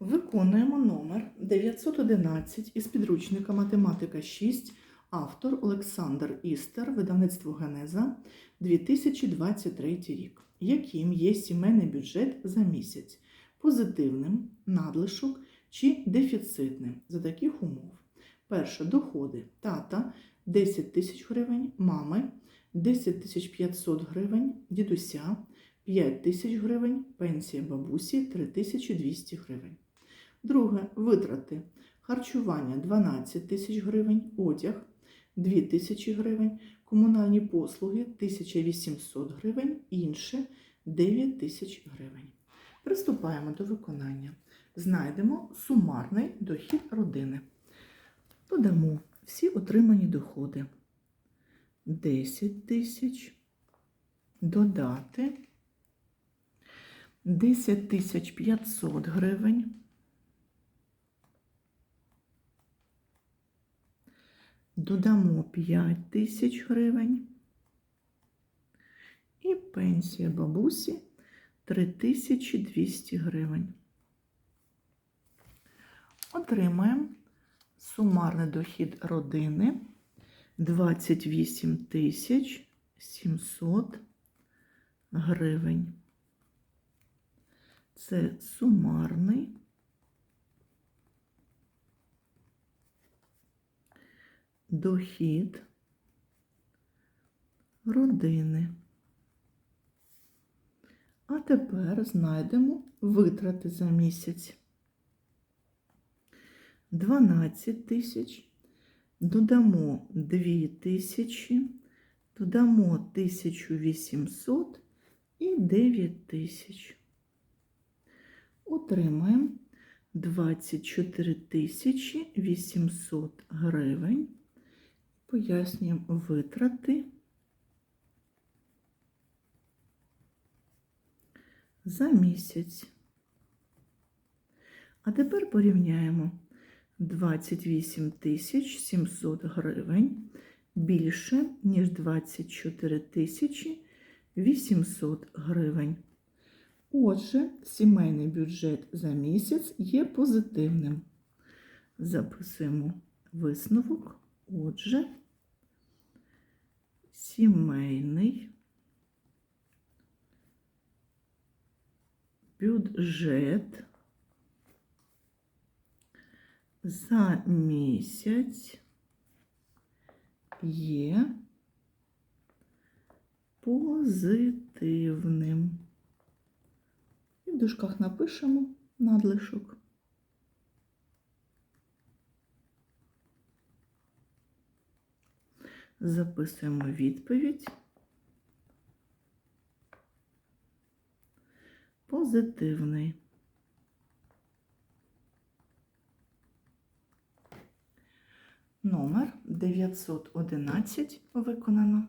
Виконуємо номер 911 із підручника Математика 6, автор Олександр Істер, видавництво Генеза 2023 рік. Яким є сімейний бюджет за місяць? Позитивним, надлишок чи дефіцитним за таких умов. Перше доходи тата 10 тисяч гривень, мами 10 тисяч 500 гривень, дідуся 5 тисяч гривень, пенсія бабусі 3200 гривень. Друге витрати харчування 12 тисяч гривень, одяг 2 тисячі гривень, комунальні послуги 1800 гривень, інше 9 тисяч гривень. Приступаємо до виконання. Знайдемо сумарний дохід родини. Додамо всі отримані доходи. 10 тисяч. Додати 10 тисяч 500 гривень. Додамо 5 тисяч гривень. І пенсія бабусі 3200 гривень. Отримаємо сумарний дохід родини 28 тисяч 700 гривень. Це сумарний дохід родини. А тепер знайдемо витрати за місяць. 12 тисяч, додамо 2 тисячі, додамо 1800 і 9 тисяч. Отримаємо 24 тисячі 800 гривень. Пояснюємо витрати за місяць. А тепер порівняємо 28 тисяч 700 гривень більше, ніж 24 тисячі 800 гривень. Отже, сімейний бюджет за місяць є позитивним. Записуємо висновок. Отже, сімейний бюджет за місяць є позитивним. І в дужках напишемо надлишок. Записуємо відповідь. Позитивний. Номер 911 виконано.